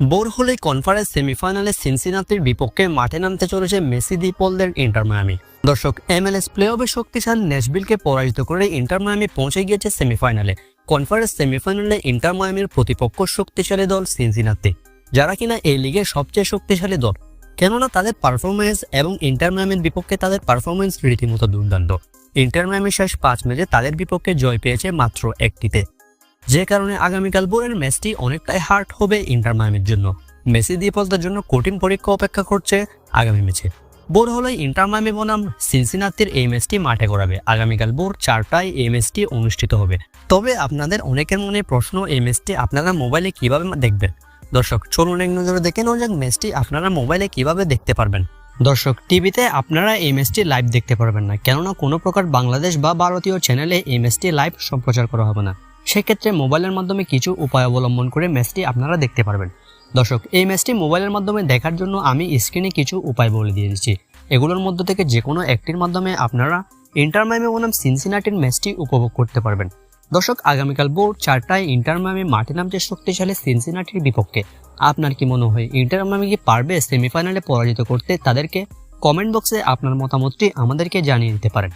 Bore হলে conference সেমিফাইনালে সিনসিনাতির বিপক্ষে মাঠে নামতে চলেছে মেসি দ্বীপলদের ইন্টার মায়ামি দর্শক এমএলএস প্লে অফে শক্তিশালী নেশবিলকে পরাজিত করে ইন্টার মায়ামি পৌঁছে গিয়েছে সেমিফাইনালে কনফারেন্স সেমিফাইনালে ইন্টার মায়ামির প্রতিপক্ষ শক্তিশালী দল সিনসিনাতি যারা কিনা এই লিগের সবচেয়ে শক্তিশালী দল। কেননা তাদের পারফরমেন্স এবং ইন্টার মায়ামির বিপক্ষে তাদের পারফরমেন্স রীতিমতো দুর্দান্ত। ইন্টার মায়ামি শেষ পাঁচ ম্যাচে তাদের বিপক্ষে জয় পেয়েছে মাত্র একটিতে। যে কারণে আগামীকাল বোরের ম্যাচটি অনেকটাই হার্ড হবে ইন্টার মায়ামির জন্য। মেসি দ্বীপলদের জন্য কঠিন পরীক্ষা অপেক্ষা করছে আগামী ম্যাচে। বোর হলে ইন্টার মায়ামি বনাম সিনসিনাতির এই ম্যাচটি মাঠে করাবে আগামীকাল বোর চারটায় এই ম্যাচটি অনুষ্ঠিত হবে। তবে আপনাদের অনেকের মনে প্রশ্ন, এই ম্যাচটি আপনারা মোবাইলে কীভাবে দেখবেন? দর্শক, চলুন এক নজরে দেখে নেওয়া যাক ম্যাচটি আপনারা মোবাইলে কীভাবে দেখতে পারবেন। দর্শক, টিভিতে আপনারা এই ম্যাচটি লাইভ দেখতে পারবেন না। কেননা কোনো প্রকার বাংলাদেশ বা ভারতীয় চ্যানেলে এই ম্যাচটি লাইভ সম্প্রচার করা হবে না। সেক্ষেত্রে মোবাইলের মাধ্যমে কিছু উপায় অবলম্বন করে ম্যাচটি আপনারা দেখতে পারবেন। দর্শক, এই ম্যাচটি মোবাইলের মাধ্যমে দেখার জন্য আমি স্ক্রিনে কিছু উপায় বলে দিয়ে দিচ্ছি। এগুলোর মধ্য থেকে যে কোনো একটির মাধ্যমে আপনারা ইন্টার মাইমে বনাম সিনসিনাটির ম্যাচটি উপভোগ করতে পারবেন। দর্শক, আগামীকাল ভোর চারটায় ইন্টার মাইমে মাঠে নামছে শক্তিশালী সিনসিনাটির বিপক্ষে। আপনার কি মনে হয়, ইন্টার মাইমে কি পারবে সেমিফাইনালে পরাজিত করতে? তাদেরকে কমেন্ট বক্সে আপনার মতামতটি আমাদেরকে জানিয়ে দিতে পারেন।